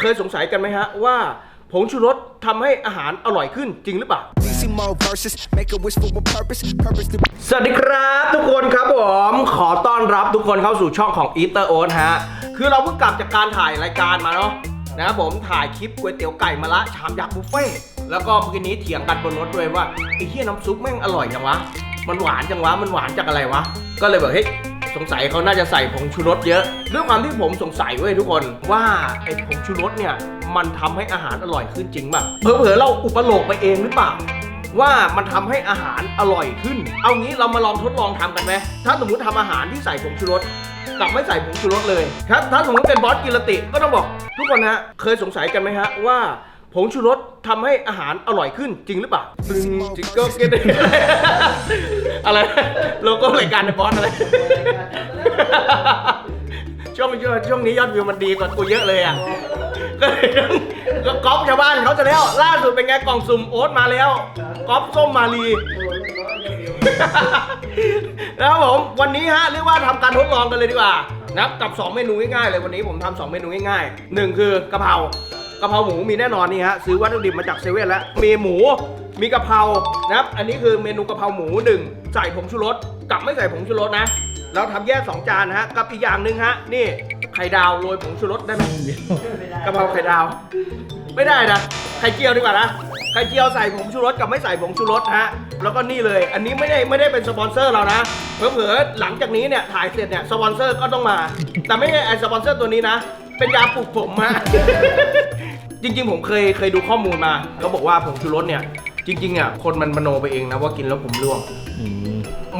เคยสงสัยกันไหมฮะว่าผงชูรสทำให้อาหารอร่อยขึ้นจริงหรือเปล่า DC more verses, make a wish for a purpose, purpose to สวัสดีครับทุกคนครับผม ขอต้อนรับทุกคนเข้าสู่ช่องของ Eater o a t ฮะ คือเราเพิ่งกลับจากการถ่ายรายการมาเนาะนะครับผมถ่ายคลิปก๋วยเตี๋ยวไก่มาละชามยักษ์บุฟเฟ่ต์แล้วก็เมื่อกี้นี้เถียงกันบนรถด้วยว่าไอ้เหี้ยน้ำซุปแม่งอร่อยจังวะ มันหวานจังวะ มันหวานจากอะไรวะ ก็เลยแบบเฮ้ย สงสัยเขาน่าจะใส่ผงชูรสเยอะด้วยความที่ผมสงสัยเว้ยทุกคนว่าไอ้ผงชูรสเนี่ยมันทำให้อาหารอร่อยขึ้นจริงป่ะเผลอๆเราอุปโลกไปเองหรือเปล่าว่ามันทำให้อาหารอร่อยขึ้น เอางี้เรามาลองทดลองทำกันไหมถ้าสมมติทำอาหารที่ใส่ผงชูรสกับไม่ใส่ผงชูรสเลยครับถ้าสมมติเป็นบอสกิรติก็ต้องบอกทุกคนฮะเคยสงสัยกันไหมฮะว่า ผงชูรสทำให้อาหารอร่อยขึ้นจริงหรือเปล่าตึงจิกเกิลเกตอะไรโลโก้รายการในบอสอะไร ช่วงช่วงช่วงนี้ยอดวิวมันดีกว่ากูเยอะเลยอะ ก็เลยต้องก็ก๊อปชาวบ้านเขาจะแล้ว ล่าสุดเป็นไงกล่องสุ่มโอ๊ตมาแล้วก๊อปส้มมาลี แล้วครับผมวันนี้ฮะเรียกว่าทำการทดลองกันเลยดีกว่านะครับกับ 2 เมนูง่ายๆเลยวันนี้ผมทำสองเมนูง่ายๆหนึ่งคือกะเพรา กะเพราหมูมีแน่นอนนี่ฮะซื้อวัตถุดิบมาจากเซเว่นแล้ว มีหมู มีกะเพรานะครับ อันนี้คือเมนูกะเพราหมูหนึ่งใส่ผงชูรสกับไม่ใส่ผงชูรสนะ เราทำแยก 2 จานนะฮะกับอีกอย่างหนึ่งฮะนี่ไข่ดาวโรยผงชูรสได้ไหมกะเพราไข่ดาว ไม่ได้นะไข่เจียวดีกว่านะไข่เจียวใส่ผงชูรสกับไม่ใส่ผงชูรสฮะแล้วก็นี่เลย อันนี้ไม่ได้ไม่ได้เป็นสปอนเซอร์เรานะเผลอๆหลังจากนี้เนี่ยถ่ายเสร็จเนี่ยสปอนเซอร์ก็ต้องมา แต่ไม่ใช่ไอสปอนเซอร์ตัวนี้นะ เป็นยาปลุกผมฮะ จริง ๆ ผมเคยเคยดูข้อมูลมาเขาบอกว่าผงชูรสเนี่ย จริงๆอะคนมันมโนไปเองนะว่ากินแล้วผมร่วง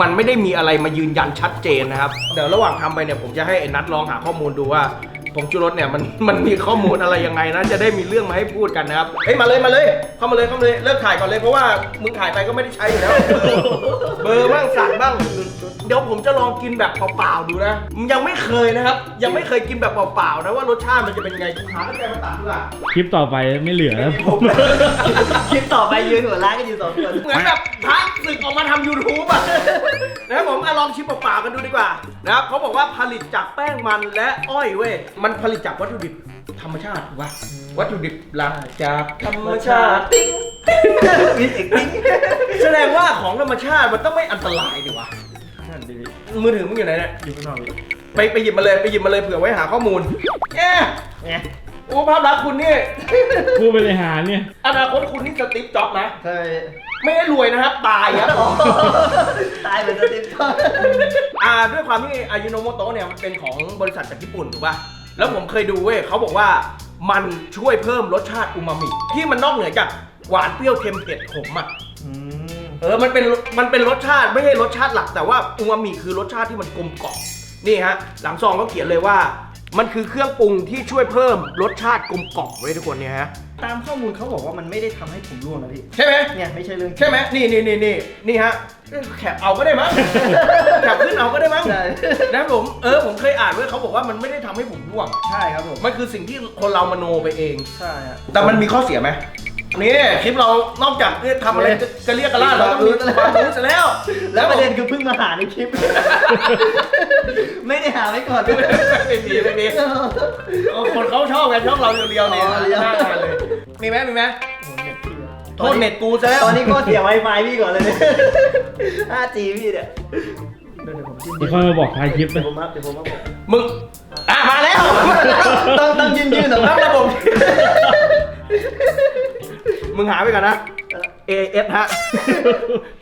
มันไม่ได้มีอะไรมายืนยันชัดเจนนะครับ เดี๋ยวระหว่างทำไปเนี่ยผมจะให้ไอ้นัทลองหาข้อมูลดูว่า ผงชูรสเนี่ยมันมันมีข้อมูลอะไรยังไงนะ จะได้มีเรื่องมาให้พูดกันนะครับเฮ้ยมาเลยมาเลย เข้ามาเลยเข้ามาเลยเลิกถ่ายก่อนเลยเพราะว่ามึงถ่ายไปก็ไม่ได้ใช้อยู่แล้ว เบอร์บ้างสั่งบ้าง เดี๋ยวผมจะลองกินแบบเปล่าๆดูนะยังไม่เคยนะครับ ยังไม่เคยกินแบบเปล่าๆนะว่ารสชาติมันจะเป็นไงหาแกมาตัดดีกว่าคลิปต่อไปไม่เหลือแล้วผมคลิปต่อไปยืนหัวร้านกันอยู่สองคนเหมือนแบบพระศึกออกมาทำ YouTube อะนะครับผมอะลองชิมเปล่าๆกันดูดีกว่านะครับเขาบอกว่าผลิตจากแป้งมันและอ้อยเว้ยมันผลิตจากวัตถุดิบธรรมชาติถูกปะวัตถุดิบหลักจากธรรมชาติติ๊งมีเสียงติ๊งแสดงว่าของธรรมชาติมันต้องไม่อันตรายดีวะมือถือมึงอยู่ไหนเนี่ยอยู่ข้างนอกพี่ไปไปหยิบมาเลยไปหยิบมาเลยเผื่อไว้หาข้อมูลเอ๊ะไงโอ้ภาพลักษณ์คุณนี่ ผู้บริหารเนี่ย อนาคตคุณนี่สติ๊ปจ็อบนะเคยไม่ได้รวยนะครับ ตายครับ ตายเหมือนสติ๊กเกอร์อ่าด้วยความที่อายุโนโมโตะเนี่ยมันเป็นของบริษัทจากญี่ปุ่นถูกป่ะ แล้วผมเคยดูเว้ยเขาบอกว่ามันช่วยเพิ่มรสชาติอูมามิ ที่มันนอกเหนือจากหวานเปรี้ยวเค็มเผ็ดขมอะอืมเออมันเป็นมันเป็นรสชาติไม่ใช่รสชาติหลักแต่ว่าอูมามิคือรสชาติที่มันกลมกล่อมนี่ฮะหลังซองก็เขียนเลยว่า มันคือเครื่องปรุงที่ช่วยเพิ่มรสชาติกลมกล่อมไว้ยทุกคนเนี่ยฮะ ตามข้อมูลเขาบอกว่ามันไม่ได้ทำให้ผมร่วงนะพี่ ใช่ไหมเนี่ยไม่ใช่เรื่องใช่ไหมนี่นี่นี่นี่นี่ฮะแคปเอาก็ได้มั้ง แคปขึ้นเอาก็ได้มั้งใช่ นะผมเออผมเคยอ่านไว้เขาบอกว่ามันไม่ได้ทำให้ผมร่วง ใช่ครับผม มันคือสิ่งที่คนเรามโนไปเอง ใช่ฮะแต่มันมีข้อเสียไหม นี่คลิปเรานอกจากเนี่ยทำอะไรเนี่ยจะเรียกกันล่าเราต้องมีความรู้ซะแล้ว แล้วประเด็นคือเพิ่งมาหาในคลิป ไม่ได้หาไว้ก่อนด้วยไม่มีไม่มีเออคนเขาชอบกันชอบเราเรียวๆเนี่ยอ๋อเรียวหน้างานเลยมีไหมมีไหมโอ้โหเน็ตพี่อะโทษเน็ตกูซะแล้วตอนนี้ก็เสีย Wi-Fi พี่ก่อนเลยเนี่ย 5G พี่เนี่ยเดี๋ยวผมจิ้มเดี๋ยวค่อยมาบอกท้ายคลิปเดี๋เลยวยผมอัพเดี๋ยวผมอัพบอกมึงอะมาแล้ว ต้องต้องยืนยืนๆเหรอตั้งระบบ มึงหาไปก่อนนะ AS ฮะ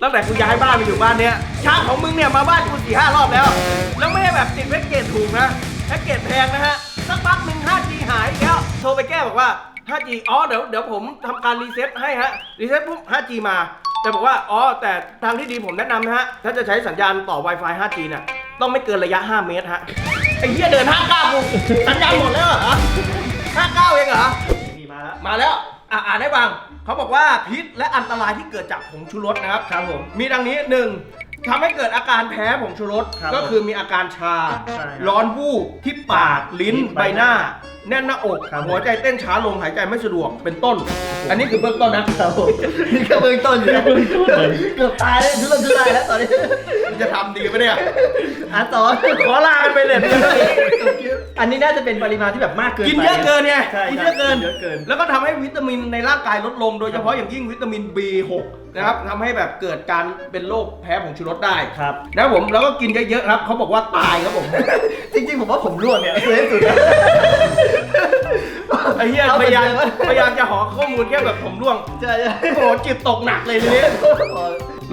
ตั้งแต่กูย้ายบ้านมาอยู่บ้านเนี้ยช่างของมึงเนี่ยมาบ้านกูสี่ห้ารอบแล้ว แล้วไม่ได้แบบติดแพ็กเกจถูกนะ แพ็กเกจแพงนะฮะ สักพักหนึ่ง 5G หายอีกแล้ว โทรไปแก้บอกว่า 5G อ๋อ เดี๋ยวเดี๋ยวผมทำการรีเซ็ตให้ฮะ รีเซ็ตปุ๊บ 5G มา แต่บอกว่า อ๋อ แต่ทางที่ดีผมแนะนำนะฮะ ถ้าจะใช้สัญญาณต่อ Wi-Fi 5G เนี่ย ต้องไม่เกินระยะ 5 เมตรฮะ ไอ้เหี้ยเดิน59กูสัญญาณหมดแล้วเหรอ59เองเหรอพี่มาแล้ว มาแล้ว อะอ่านให้ฟัง เขาบอกว่าพิษและอันตรายที่เกิดจากผงชูรสนะครับ ครับผม มีดังนี้หนึ่งทำให้เกิดอาการแพ้ผงชูรส ครับก็คือมีอาการชา ใช่ครับร้อนวูบที่ปากลิ้นลิ้นใบหน้าใบหน้า แน่นหน้าอกครับหัวใจเต้นช้าลงหายใจไม่สะดวกเป็นต้น อันนี้คือเบื้องต้นนะครับผมนี่ก็เบื้องต้นอยู่นะเกือบตายแล้วทุรนทุรายแล้วตอนนี้จะทำดีปะเนี่ยอะต่อขอลากันไปเลยอันนี้น่าจะเป็นปริมาณที่แบบมากเกินกินไปเยอะเกินไงใช่กินเยอะเกินเยอะเกิน แล้วก็ทำให้วิตามินในร่างกายลดลง โดยเฉพาะอย่างยิ่งวิตามิน B6 นะครับทำให้แบบเกิดการเป็นโรคแพ้ผงชูรสได้ครับนะครับผมแล้วก็กินเยอะๆครับเขาบอกว่าตายครับผม จริงๆผมว่าผมร่วงเนี่ยสวยที่สุดนะไอ้เหี้ยเอาพไปยายามเลยพยายามจะหอข้อมูลแค่แบบผมร่วงใช่ใช่โอ้โหจิตตกหนักเลยทีนี้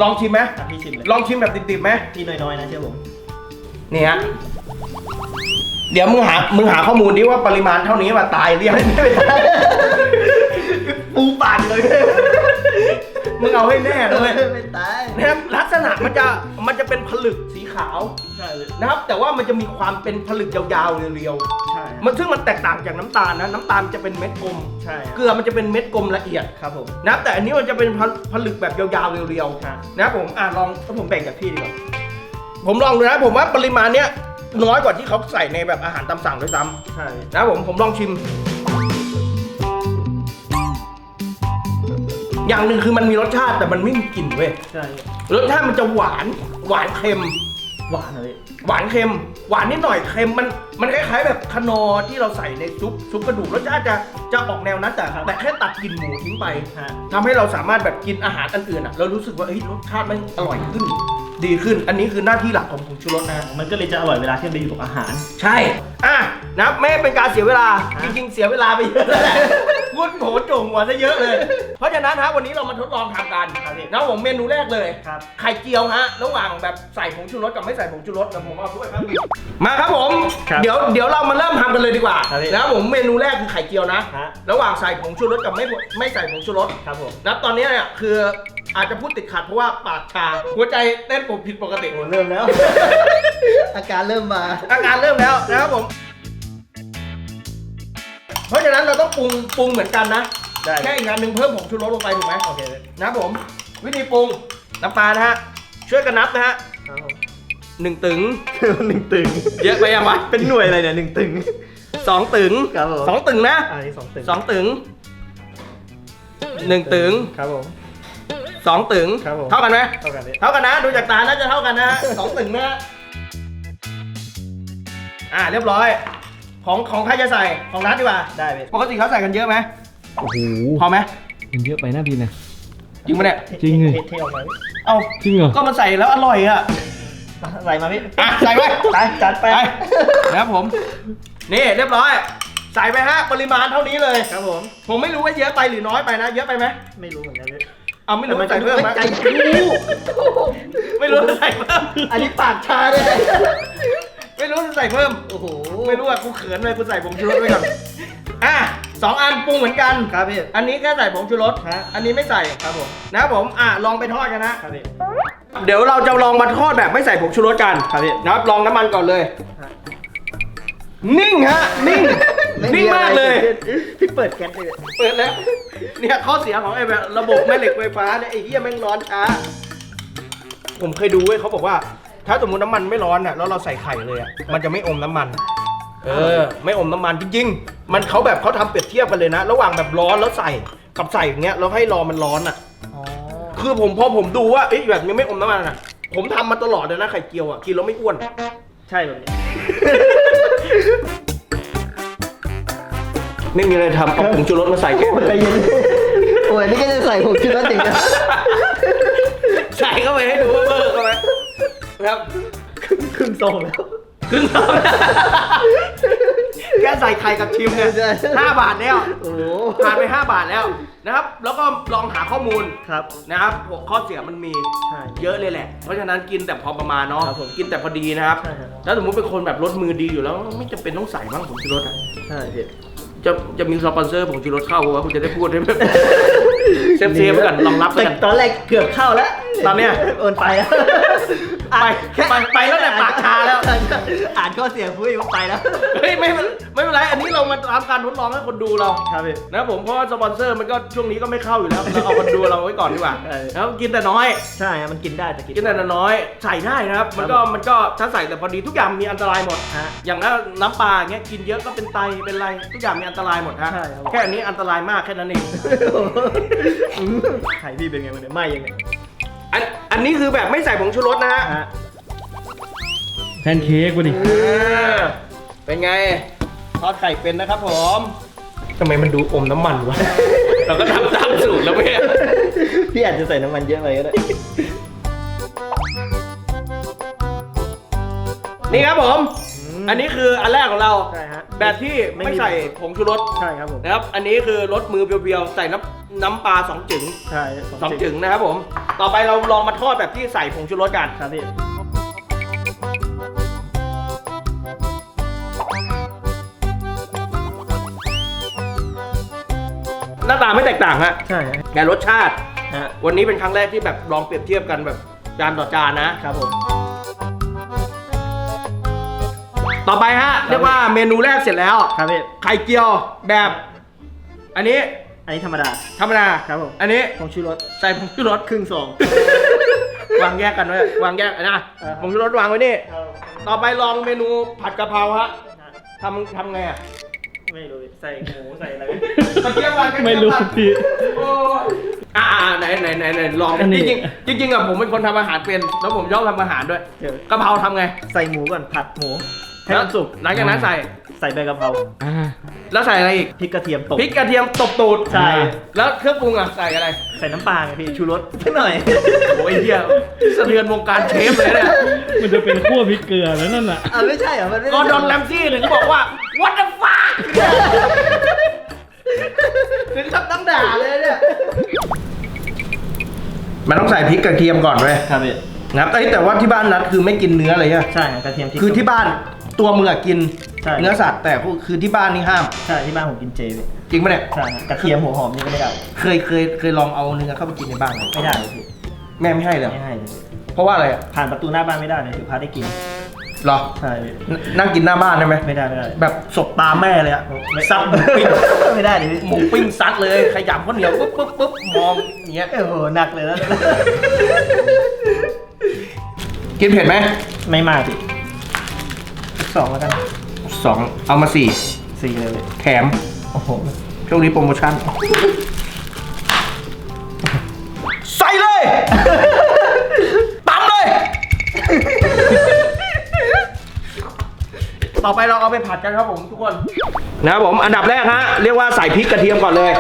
ลองชิมไหมอะพี่ชิมเลยลองชิมแบบดิบๆไหมพี่น้อยๆนะเชื่อผมนี่ฮะเดี๋ยวมึงหา มึงหาข้อมูลดิว่าปริมาณเท่านี้มาตายหรือยังปูปากเลย มึงเอาให้แน่เลยไม่ตายนะครับลัก ษณะมันจะมันจะเป็นผลึกสีขาวใช่เลยนะครับ แต่ว่ามันจะมีความเป็นผลึกยาวๆเรียวใช่ๆมันซึ่งมันแตกต่างจากน้ำตาลนะน้ำตาลจะเป็นเม็ดกลม ใช่เกลือมันจะเป็นเม็ดกลมละเอียดครับผมนะครับแต่อันนี้มันจะเป็นผลึกแบบยาวๆเรียวครับๆนะครับผมอะลองถ้าผมแบ่งจากพี่ดีกว่า ผมลองดูนะผมว่าปริมาณเนี้ยน้อยกว่าที่เขาใส่ในแบบอาหารตามสั่งด้วยซ้ใช่ำนะครับผมผมลองชิม อย่างหนึ่งคือมันมีรสชาติแต่มันไม่มีกลิ่นเว้ยใช่ รสชาติมันจะหวานหวานเค็ม หวานเลยหวานเค็ม หวานนิดหน่อยเค็มมันมันคล้ายๆแบบคานอร์ที่เราใส่ในซุปซุปกระดูกรสชาติจะจะออกแนวนั้นแต่แต่แค่ตัดกลิ่นหมูทิ้งไปฮะทำให้เราสามารถแบบกินอาหารอันอื่นอะเรารู้สึกว่าเฮ้ยรสชาติมันอร่อยขึ้น ดีขึ้น อันนี้คือหน้าที่หลักของผงชูรสนะ มันก็เลยจะอร่อยเวลาที่มันไปอยู่กับอาหาร ใช่ อะนะครับไม่เป็นการเสียเวลา จริงๆ เสียเวลาไปเยอะแล้วแหละ พูดโผโจงหัวซะเยอะเลย เพราะฉะนั้นฮะวันนี้เรามาทดลองทำกันครับพี่นะผมเมนูแรกเลยครับไข่เจียวฮะระหว่างแบบใส่ผงชูรสกับไม่ใส่ผงชูรสเดี๋ยวผมเอาด้วยครับมาครับผมครับเดี๋ยวเดี๋ยวเรามาเริ่มทำกันเลยดีกว่าครับพี่นะครับผมเมนูแรกคือไข่เจียวนะฮะระหว่างใส่ผงชูรสกับไม่ไม่ใส่ผงชูรสครับผมนะตอนนี้เนี่ยคืออาจจะพูดติดขัดเพราะว่าปากชาหัวใจเต้นผมผิดปกติโอ้เริ่มแล้ว อาการเริ่มมา อาการเริ่มแล้วนะครับผม เพราะฉะนั้นเราต้องปรุงปรุงเหมือนกันนะ ได้แค่อีกงานหนึ่งเพิ่มผงชูรสลงไปถูกไหมโอเคเลยนะครับผม วิธีปรุงน้ำปลานะฮะ ช่วยกันนับนะฮะครับผมหนึ่งตึง หนึ่งตึงเยอะไปยังวะเป็นหน่วยอะไรเนี่ยหนึ่งตึง สองตึงครับผมสองตึงนะอันนี้สองตึงสองตึงหนึ่งตึงครับผมสองตึงครับผมเท่ากันไหมเท่ากันเลยเท่ากันนะ ดูจากตาน่าจะเท่ากันนะฮะสองตึงนะฮะอ่าเรียบร้อย ของของใครจะใส่ของนัดดีกว่าได้พี่ปกติเขาใส่กันเยอะไหมโอ้โหพอไหมมันเยอะไปหน้าพี่นะ จริงปะเนี่ยจริงเลยเทเทออกมาพี่เอาจริงเหรอ ก็มันใส่แล้วอร่อยอะใส่มาพี่อะใส่ไป ไปจัดไป ไปนะครับผม นี่เรียบร้อย ใส่ไปฮะปริมาณเท่านี้เลย ครับผม ผมไม่รู้ว่าเยอะไปหรือน้อยไปนะ เยอะไปไหมไม่รู้เหมือนกันพี่เอาไม่รู้ว่าใส่เพิ่มไหมใจรู้ไม่รู้ว่าใส่เพิ่มอันนี้ปากชาเลย ไม่รู้ว่าใส่เพิ่ม โอ้โห ไม่รู้ว่ากูเขินเลยกูใส่ผงชูรสไปก่อนอะสองอันปรุงเหมือนกันครับพี่ อันนี้แค่ใส่ผงชูรสฮะ อันนี้ไม่ใส่ครับผมนะครับผมอะลองไปทอดกันนะครับพี่ เดี๋ยวเราจะลองมาทอดแบบไม่ใส่ผงชูรสกันครับพี่นะครับลองน้ำมันก่อนเลยฮะนิ่งฮะ นิ่ง นิ่งมากเลย พี่เปิดแก๊สเลยเปิดแล้ว เนี่ยข้อเสียของไอ้แบบระบบแม่เหล็กไฟฟ้าเนี่ยไอ้เหี้ยแม่งร้อนช้า ผมเคยดูเว้ยเขาบอกว่า ถ้าสมมติน้ำมันไม่ร้อนอะแล้วเราใส่ไข่เลยอะมันจะไม่อมน้ำมัน เออ ไม่อมน้ำมันจริงๆ มันเขาแบบเขาทำเปรียบเทียบกันเลยนะ ระหว่างแบบร้อนแล้วใส่กับใส่อย่างเงี้ยแล้วให้รอมันร้อนอะอ๋อคือผมพอผมดูว่าเอ้ยแบบนี้ไม่อมน้ำมันอะ ผมทำมาตลอดเลยนะไข่เจียวอะกินแล้วไม่อ้วนใช่แบบนี้ไม่มีอะไรทำเอาผงชูรสมาใส่แก้วใจเย็นโอ้ยนี่ก็จะใส่ผมคิดว่าจริงนะใส่เข้าไปให้ดูว่าเบอร์เข้าไป ครับครึ่งทรงแล้วครึ่งสองแค่ใส่ไข่กับชิมเนี่ยใช่ห้าบาทแล้วโอ้โหผ่านไป 5 บาทแล้วนะครับ แล้วก็ลองหาข้อมูลครับ นะครับหัวข้อเสียมันมีใช่ เยอะเลยแหละ เพราะฉะนั้นกินแต่พอประมาณเนาะครับผมกินแต่พอดีนะครับ ใช่ครับถ้าสมมติเป็นคนแบบรสมือดีอยู่แล้ว ไม่จำเป็นต้องใส่บ้างผงชูรสอะใช่พี่ จะจะมีสปอนเซอร์ผงชูรสเข้าเพราะว่าคุณจะได้พูดได้แบบเซฟเซฟๆไว้ก่อนรองรับไว้แต่กันตอนแรกเกือบเข้าแล้วตอนเนี้ยโอนไปแล้ว ไปไปไปแล้วแต่ปากชาแล้ว อ่านข้อเสียงพูดอยู่ไปแล้ว เฮ้ยไม่เป็นไม่เป็นไร อันนี้เรามาทำการทดลองให้คนดูเรา ครับพี่ นะครับผมเพราะว่าสปอนเซอร์มันก็ช่วงนี้ก็ไม่เข้าอยู่แล้ว เราเอาคนดูเราไว้ก่อนดีกว่าเออแล้วกินแต่น้อย ใช่ฮะมันกินได้แต่กินกินแต่น้อยใส่ได้นะครับ มันก็มันก็ถ้าใส่แต่พอดีทุกอย่างมีอันตรายหมด ฮะ อย่างนั้นน้ำปลาอย่างเงี้ยกินเยอะก็เป็นไตเป็นไรทุกอย่างมีอันตรายหมดฮะใช่ครับ แค่อันนี้อันตรายมากแค่นั้นเอง ไข่พี่เป็นไงมันเนี่ยไหม่ยังไง อันอันนี้คือแบบไม่ใส่ผงชูรสนะฮะฮะแพนเค้กวะดิเออเป็นไงทอดไข่เป็นนะครับผมทำไมมันดูอมน้ำมันวะ เราก็ทำตามสูตรแล้วไม่พี่อาจจะใส่น้ำมันเยอะไปก็ได้ นี่ครับผมม อันนี้คืออันแรกของเรา ใช่ฮะแบบที่ไม่ไม่มีใส่ผงชูรสใช่ครับผมนะครับ อันนี้คือรสมือเพียวๆ ใส่น้ำน้ำปลาสองจึงใช่สองจึงนะครับผม ต่อไปเราลองมาทอดแบบที่ใส่ผงชูรสกันครับพี่หน้าตาไม่แตกต่างฮะใช่ฮะแต่รสชาติฮะวันนี้เป็นครั้งแรกที่แบบลองเปรียบเทียบกันแบบจานต่อจานนะครับผม ต่อไปฮะเรียกว่าเมนูแรกเสร็จแล้ว ครับพี่ ไข่เจียวแบบ อันนี้อันนี้ธรรมดา ธรรมดาครับผม อันนี้ผงชูรส ใส่ผงชูรสครึ่งซองวางแยกกันไว้วางแยกนะเออผงชูรสวางไว้นี่ ต่อไปลองเมนูผัดกะเพราฮะทำทำไงอะไม่รู้ใส่หมูใส่อะไรกระเทียมวางกระเทียไม่รู้วางพี่โอ้ยอ่าไหนไหนไหนไหนลองอันนี้จริงๆจริงๆอะผมเป็นคนทำอาหารเป็น แล้วผมชอบทำอาหารด้วยเดี๋ยวกะเพราทำไง ใส่หมูก่อนผัดหมู ให้มันสุกหลังจากนั้นใส่ใส่ใบกะเพราอ่าแล้วใส่อะไรอีกพริกกระเทียมตบ พริกกระเทียมตบตูดใช่ แล้วเครื่องปรุงอะใส่อะไรใส่น้ำปลาไงพี่ชูรสสักหน่อย โอ้ยเฮียสะเทือนวงการเชฟเลยเนี่ยมันจะเป็นขั้วพริกเกลือแล้วนั่นน่ะ อะไม่ใช่เหรอมันไม่กอร์ดอนแรมซี่ถึงบอกว่า what the fuck ถึงกับต้องด่าเลยเนี่ยมันต้องใส่พริกกระเทียมก่อนเลยครับพี่นะครับแต่แต่ว่าที่บ้านนัดคือไม่กินเนื้อเลยใช่ไหมใช่กระเทียมพริกคือที่บ้าน ตัวมึงอะกินใช่ เนื้อสัตว์แต่คือที่บ้านนี่ห้าม ใช่ที่บ้านผมกินเจพี่จริงปะเนี่ยใช่กระเทียมหัวหอมนี่ก็ไม่ได้เคยเคยเคยลองเอาเนื้อเข้าไปกินในบ้านไหมไม่ได้เลยพี่แม่ไม่ให้เลยเหรอไม่ให้เลยพี่เพราะว่าอะไรอะผ่านประตูหน้าบ้านไม่ได้เลยถือพาได้กินเหรอใช่พี่นนั่งกินหน้าบ้านได้ไหมไม่ได้ไม่ได้แบบศพตาแม่เลยอะซับหมูปิ้งไม่ได้ดิพี่หมูปิ้งซัดเลยขยำข้าวเหนียวปุ๊บปุ๊บปุ๊บมองอย่างเงี้ย โอ้โหหนักเลยแล้ว กินเผ็ดไหมไม่มากพี่ สักสองแล้วกันสองเอามาสี่สี่เลยพี่แถม โอ้โห ช่วงนี้โปรโมชั่น ใส่เลยปั๊มเลย ต่อไปเราเอาไปผัดกันครับผมทุกคน นะครับผมอันดับแรกฮะ เรียกว่าใส่พริกกระเทียมก่อนเลย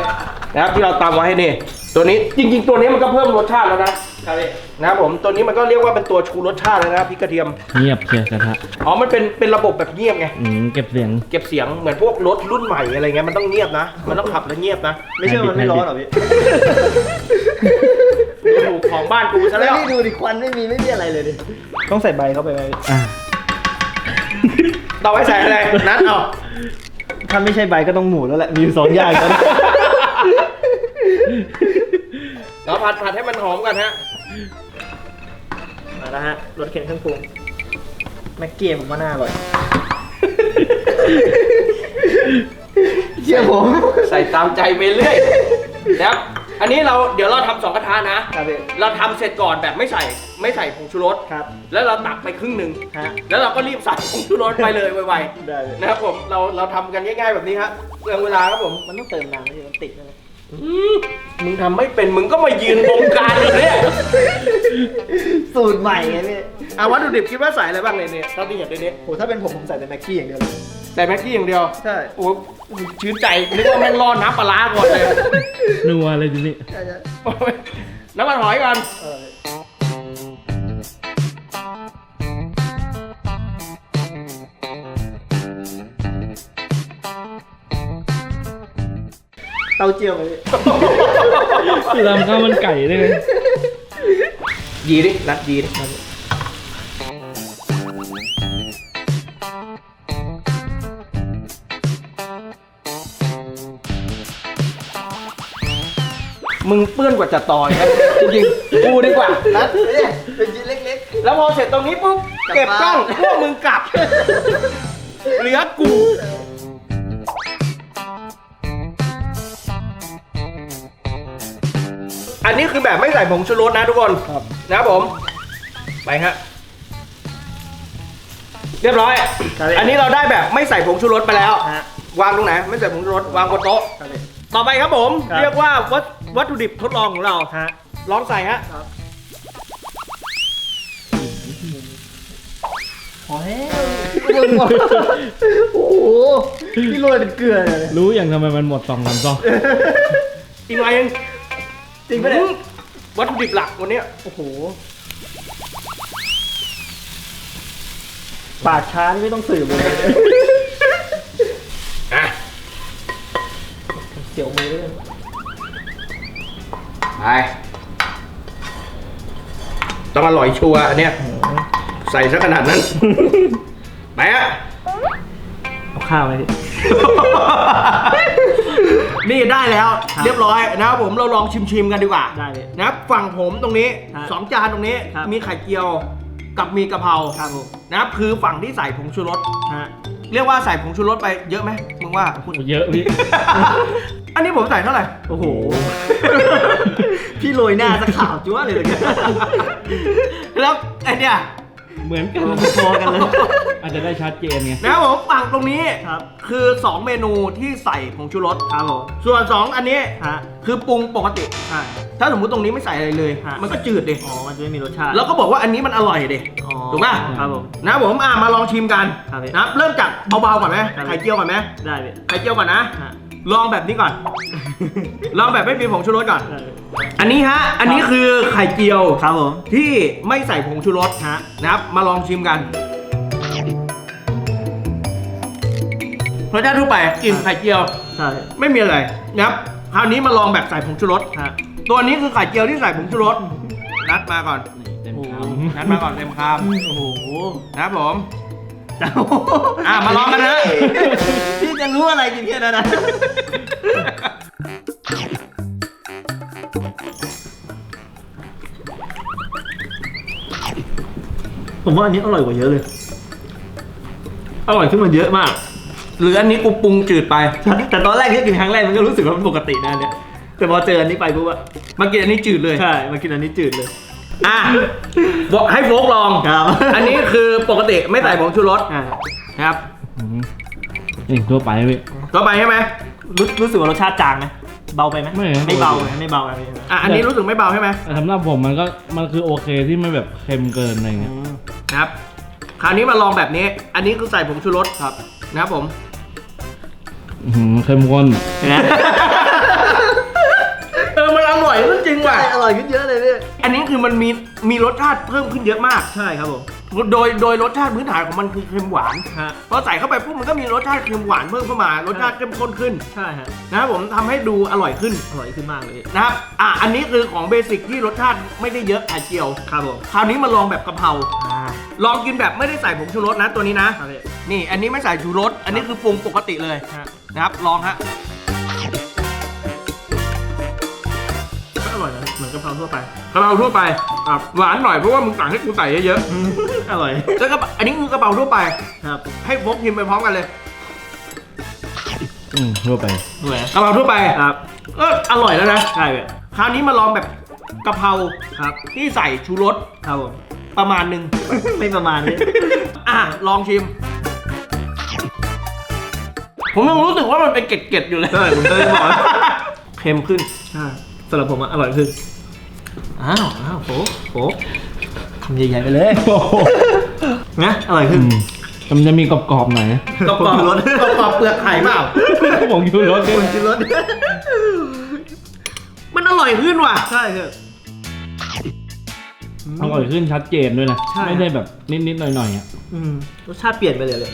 นะครับที่เราตำไว้ให้นี่ ตัวนี้จริง ๆ ตัวนี้มันก็เพิ่มรสชาติแล้วนะ ครับพี่นะครับผมตัวนี้มันก็เรียกว่าเป็นตัวชูรสชาติแล้วนะพริกกระเทียมเงียบเชียวกระทะอ๋อมันเป็นเป็นระบบแบบเงียบไงอืมเก็บเสียง เก็บเสียงเหมือนพวกรถรุ่นใหม่อะไรเงี้ยมันต้องเงียบนะ มันต้องขับแล้วเงียบนะ ไม่เชื่อมันไม่ร้อนเหรอพี่ถูกของบ้านกูซะแล้แล้วว นี่ดูดิควันไม่มีไม่มีอะไรเลยดิ ต้องใส่ใบเข้าไปไหมพี่อ่าต่อไปใส่อะไรนัดเอาถ้าไม่ใช่ใบก็ต้องหมูแล้วแหละ มีอยู่สองอย่างกัน เราผัดผัดให้มันหอมกันฮะ มาแล้วฮะรสเค็มเครื่องปรุงแม็กเกียผมว่าน่าอร่อย เชื่อผมใส่ตามใจไปเรื่อยนะครับอันนี้เราเดี๋ยวเราทำสองกระทะนะ ครับพี่เราทำเสร็จก่อนแบบไม่ใส่ไม่ใส่ผงชูรส ครับ แล้วเราตักไปครึ่งหนึ่งฮะ แล้วเราก็รีบใส่ผงชูรสไปเลยไวได้เลยๆนะครับผมเราเราทำกันง่ายๆแบบนี้ครับเปลืองเวลาครับผม มันต้องเติมน้ำไม่ใช่มันติดใช่ไหมอื มมึงทำไม่เป็นมึงก็มายืนบงการอยู่เนี่ยสูตรใหม่ไงพี่อาวัตถุดิบคิดว่าใส่อะไรบ้างเนี่ยเนี่ยเท่าที่เห็นในนี้โหถ้าเป็นผมผมใส่แต่แม็กกี้อย่างเดียวเลย ใส่แม็กกี้อย่างเดียวใช่ โอ้ยชื่นใจนึกว่าแม่งรอน้ำปลาร้าก่อนเลยนัวเลยทีนี้ใช่ใช่โอ้ยน้ำมันหอยก่อนเออาเจี้ยวไปพี่ทำข้าวมันไก่ได้ไหมยีดินัดยีดิมึงเปื้อนกว่าจะต่อยนะจริงๆกูดีกว่านะเนี่ยเป็นชิ้นเล็กแล้วพอเสร็จตรงนี้ปุ๊บกลับเก็บกล้องบ้านพวกมึงกลับ เหลือกู นนี้คือแบบไม่ใส่ผงชูรสนะทุกคนครับ นะครับผม ไปฮะเรียบร้อยอันนี้เราได้แบบไม่ใส่ผงชูรสไปแล้วๆฮะ วางตรงไหนไม่ใส่ผงชูรสวางบนโต๊ะ ครับพี่ ต่อไปครับผม ครับ เรียกว่าวัตวัตถุดิบทดลองของเรา ฮะ ลองใส่ฮะ พอแล้วโอ้โหพี่โรยเป็นเกลือเลยรู้อย่างทำไมมันหมดสองลำซองอีกหน่อยเองจ ริงปะเนี่ย วัตถุดิบหลักวันเนี้ยโอ้โหปากช้านี่ไม่ต้องสืบเลย อะเสียวมือด้วยไปต้องอร่อยชัวร์อันเนี้ยใส่ซะขนาดนั้น ไปอะ เอาข้าวไหมพี่ นี่ได้แล้วครับเรียบร้อยนะครับผมเราลองชิมๆกันดีกว่าได้เลยนะครับฝั่งผมตรงนี้ครับสองจานตรงนี้ครับ มีไข่เจียวกับมีกะเพราครับผมนะครับคือฝั่งที่ใส่ผงชูรสฮะเรียกว่าใส่ผงชูรสไปเยอะไหมมึงว่าคุณเยอะพี่ อันนี้ผมใส่เท่าไหร่ โอ้โห พี่โรยหน้าสักขาวจั๊วเลยเลยแล้วไอเนี่ย เหมือนกันพอกันเลยอาจจะได้ชัดเจนไงนะครับผมฝั่งตรงนี้ครับ คือ 2 เมนูที่ใส่ผงชูรสครับผมส่วน 2 อันนี้ฮะคือปรุงปกติใช่ถ้าสมมุติตรงนี้ไม่ใส่อะไรเลย ฮะ มันก็จืดดิอ๋อ มันจะไม่มีรสชาติ แล้วก็บอกว่าอันนี้มันอร่อยดิอ๋อถูกป่ะครับผมนะครับผมอะมาลองชิมกันครับพี่ นะครับเริ่มจากเบาๆก่อนไหมครับ ไข่เจียวก่อนไหมได้พี่ไข่เจียวก่อนนะฮะ ลองแบบนี้ก่อน ลองแบบไม่มีผงชูรสก่อนได้พี่อันนี้ฮะ อันนี้คือไข่เจียวครับผมที่ไม่ใส่ผงชูรสฮะนะครับ มาลองชิมกันรสชาติทั่วไปกลิ่นไข่เจียว ใช่ไม่มีอะไรนะครับคราวนี้มาลองแบบใส่ผงชูรสฮะตัวนี้คือไข่เจียวที่ใส่ผงชูรสนัดมาก่อน เต็มโอ้คโหนัดมาก่อนเต็มคโอ้โหำนะครับผมเจ้า อะมาลองกันนะพี่จะรู้อะไรกินแค่นั้นนะผมว่าอันนี้อร่อยกว่าเยอะเลย อร่อยขึ้นมาเยอะมาก หรืออันนี้กูปรุงจืดไป แต่ตอนแรกที่กินครั้งแรกมันก็รู้สึกว่ามันปกตินะอันเนี่ย แต่พอเจออันนี้ไปปุ๊บอะมากินอันนี้จืดเลย ใช่ มากินอันนี้จืดเลย อะบอกให้โฟกลอง ครับ อันนี้คือปกติไม่ใส่ผงชูรสอ่านะครับอืมนี่ทั่วไปพี่ ต่อไปใช่ไหมรู้รู้สึกว่ารสชาติจางไหมเบาไปไหมไม่ไม่เบาไหมไม่เบาไหมพี่อะอันนี้รู้สึกไม่เบาใช่ไหมแต่สำหรับผมมันก็มันคือโอเคที่ไม่แบบเค็มเกินอะไรอืเงี้ยมนะครับ คราวนี้มาลองแบบนี้ อันนี้คือใส่ผงชูรสครับนะครับผม อื้อหือเข้มข้น เห็นไหม เออมันอร่อยขึ้นจริงว่ะ อร่อยขึ้นเยอะเลยพี่ อันนี้คือมันมีมีรสชาติเพิ่มขึ้นเยอะมาก ใช่ครับผมโดยโดยรสชาติพื้นฐานของมันคือเค็มหวานฮะพอใส่เข้าไปปุ๊บมันก็มีรสชาติเค็มหวานเพิ่มเข้ามารสชาติเข้มข้นขึ้นใช่ฮะนะครับผมทำให้ดูอร่อยขึ้นอร่อยขึ้นมากเลยนะครับอะอันนี้คือของเบสิกที่รสชาติไม่ได้เยอะไข่เจียว ครับผมคราวนี้มาลองแบบกะเพราอ่าลองกินแบบไม่ได้ใส่ผงชูรสนะตัวนี้นะ ครับพี่นี่อันนี้ไม่ใส่ชูรส อันนี้คือปรุงปกติเลยฮะนะครับลองฮะ เหมือนกะเพราทั่วไป กะเพราทั่วไปครับหวานหน่อยเพราะว่ามึงสั่งให้กูใส่เยอะอืมอร่อยๆแล้วก็อันนี้คือกะเพราทั่วไป ครับให้พกกินไปพร้อมกันเลยอืมทั่วไปด้วยกะเพราทั่วไปครับก็อร่อยแล้วนะ ใช่พี่คราวนี้มาลองแบบกะเพราครับ ที่ใส่ชูรสครับผม ประมาณหนึ่ง ไม่ประมาณนี้ อะ ลองชิม ผมยังรู้สึกว่ามันเป็นเกล็ดๆอยู่เลยใช่ผมก็เลยบอกว่าเค็มขึ้น ใช่สำหรับผมอะอร่อยขึ้นอ้าวอ้าวโผโผคำใหญ่ๆไปเลยโอ้โหนะอร่อยขึ้อืนมแต่มันจะมีกรอบๆหน่อยนะกรอบๆผงชูรสกรอบๆเปลือกไข่เปล่าผมยูรสด้วยกินรสมันอร่อยขึ้นว่ะใช่คืออร่อยขึ้นชัดเจนด้วยนะใช่ไม่ได้แบบนิดๆหน่อยๆอะอืมรสชาติเปลี่ยนไปเลยเลย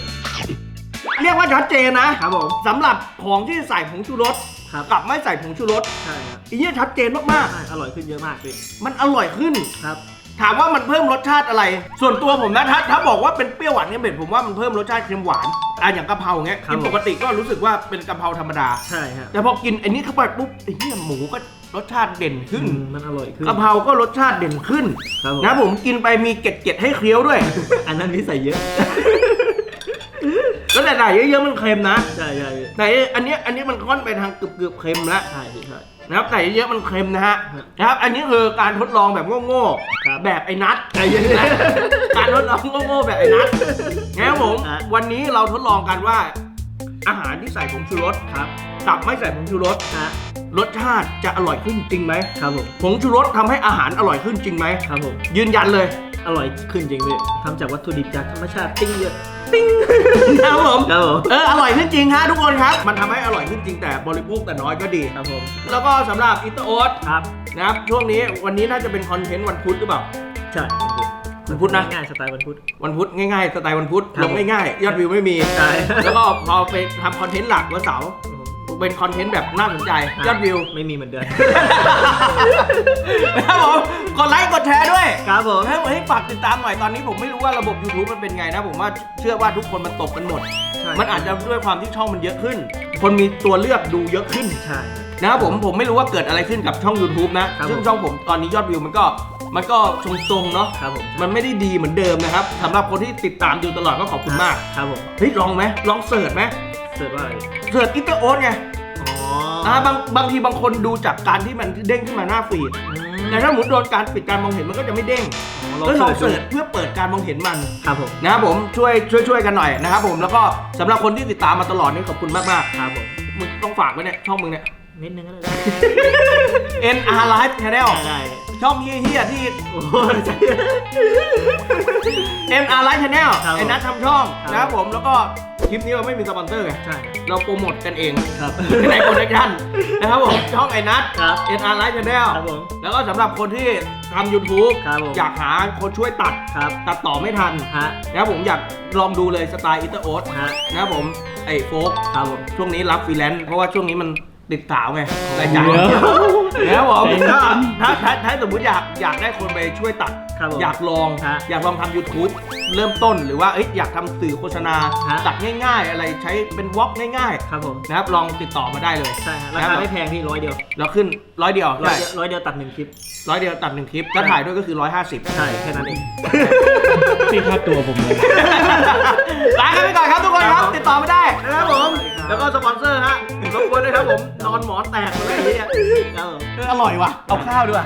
เรียกว่าชัดเจนนะครับผมสำหรับของที่ใส่ผงชูรส ครับ กับไม่ใส่ผงชูรสใช่ครับอีเนี่ยชัดเจนมากใช่อร่อยขึ้นเยอะมากพี่ๆ มันอร่อยขึ้น ครับ ถามว่ามันเพิ่มรสชาติอะไร ส่วนตัวผมนะถ้าถ้าบอกว่าเป็นเปรี้ยวหวานเค็มเผ็ดผมว่ามันเพิ่มรสชาติเค็มหวานอะอย่างกะเพราเงี้ยครับกินปกติก็รู้สึกว่าเป็นกะเพราธรรมดา ใช่ฮะแต่พอกินไอ้นี้เข้าไปปุ๊บไอ้เนี่ยหมูก็รสชาติเด่นขึ้นอืมมันอร่อยขึ้น กะเพราก็รสชาติเด่นขึ้นครับผม นะผมกินไปมีเกล็ดๆให้เคี้ยวด้วย อันนั้นนี่ใส่เยอะ แล้วแต่ไหนเยอะๆมันเค็มนะใช่ใช่แต่อันเนี้ยอันนี้มันค่อนไปทางเกือบๆเค็มแล้วใช่พี่ใช่ นะครับแต่เยอะๆมันเค็มนะฮะฮะนะครับ อันนี้คือการทดลองแบบโง่ครับๆแบบไอ้นัทใจเย็นนะการทดลองโง่ๆแบบไอ้นัทนะครับผมฮะ วันนี้เราทดลองกันว่า อาหารที่ใส่ผงชูรสครับกับไม่ใส่ผงชูรส ฮะรสชาติจะอร่อยขึ้นจริงไหมครับผมผงชูรสทำให้อาหารอร่อยขึ้นจริงไหมครับผมยืนยันเลย อร่อยขึ้นจริงพี่ทำจากวัตถุดิบจากธรรมชาติติ้งเยอะ นะครับผมครับผม เอออร่อยขึ้นจริงฮะทุกคนครับ มันทำให้อร่อยขึ้นจริงแต่บริโภคแต่น้อยก็ดี ครับผม แล้วก็สำหรับอิตาโอ๊ตครับ นะครับช่วงนี้วันนี้น่าจะเป็นคอนเทนต์วันพุธหรือเปล่า ใช่วันพุธนะ ง่ายๆสไตล์วันพุธ วันพุธง่ายๆสไตล์วันพุธครับลงง่ายๆยอดวิวไม่มี ใช่ แล้วก็พอไปทำคอนเทนต์หลักวันเสาร์เป็นคอนเทนต์แบบน่าสนใจยอดวิว ไม่มีเหมือนเดิมนะครับผม กดไลค์กดแชร์ด้วยครับผมให้ให้ฝากติดตามหน่อยตอนนี้ผมไม่รู้ว่าระบบ YouTube มันเป็นไงนะ ผมว่าเชื่อว่าทุกคนมันตกกันหมด ใช่ มันอาจจะด้วยความที่ช่องมันเยอะขึ้น คนมีตัวเลือกดูเยอะขึ้น ใช่ นะครับผมผมไม่รู้ว่าเกิดอะไรขึ้นกับช่อง YouTube นะ ครับซึ่งผมช่องผมตอนนี้ยอดวิวมันก็มันก็ทรงๆเนาะครับผมมันไม่ได้ดีเหมือนเดิมนะครับสำหรับคนที่ติดตามดูตลอดก็ขอบคุณมากครับผมเฮ้ยลองไหมลองเสิร์ชไหมเสิร์ชว่าอะไรเสิร์ชอิตาโอ๊ตไงอ๋ออ่าบางบางทีบางคนดูจากการที่มันเด้งขึ้นมาหน้าฟีด อืม แต่ถ้าหมุดโดนการปิดการมองเห็นมันก็จะไม่เด้งอ๋อก็ลองดูเสิร์ชเพื่อเปิดการมองเห็นมันครับผมนะครับผมช่วยช่วยช่วยกันหน่อยนะครับผมแล้วก็สำหรับคนที่ติดตามมาตลอดนี่ขอบคุณมากมากครับผมๆมึงต้องฝากไว้เนี่ยช่องมึงเนี่ยนิดนึงก็ได้ NR Live Channel ได้ช่องเฮี้ยๆที่โอ้ยใจ NR Live Channel ครับผมไอ้นัททำช่องครับนะครับผมแล้วก็ คลิปนี้เราไม่มีสปอนเซอร์ไงใช่ เราโปรโมทกันเองครับในโปรดักชั่นนะครับผมช่องไอ้นัทครับ NR Live Channel ครับผมแล้วก็สำหรับคนที่ทำ YouTube ครับผมอยากหาคนช่วยตัดครับตัดต่อไม่ทันฮะนะครับผมอยากลองดูเลยสไตล์อิตาโอ๊ตฮะนะครับผมไอ้โฟกครับผมช่วงนี้รับฟรีแลนซ์เพราะว่าช่วงนี้มัน ติดสาวไงรายจ่ายเดี๋ยวนะครับผมใจเย็นถ้าถ้าถ้าถ้าสมมติอยากอยากได้คนไปช่วยตัด ครับผมอยากลอง ฮะอยากลองทำ YouTube เริ่มต้นหรือว่าเอ้ยอยากทำสื่อโฆษณา ฮะ ตัดง่ายๆ อะไรใช้เป็นวอล์กง่ายครับผมๆนะครับลองติดต่อมาได้เลยใช่ฮะรานะคาบไม่แพงพี่ร้อยเดียวเราขึ้นร้อยเดียวร้อยใช่เดียวร้อยเดียวตัดหนึ่งคลิป ร้อยเดียวตัดหนึ่งคลิปถ้าถ่ายด้วยก็คือร้อยห้าสิบใช่แค่นั้นเองที่ค่าตัวผมเลย ลากันไปก่อนครับทุกคนครับ ติดต่อไม่ได้นะครับผมครับ แล้วก็สปอนเซอร์ฮะรบกวนด้วยครับผมนอนหมอนแตกอะไรอย่างเงี้ยเอออร่อยว่ะ เอาข้าวด้วย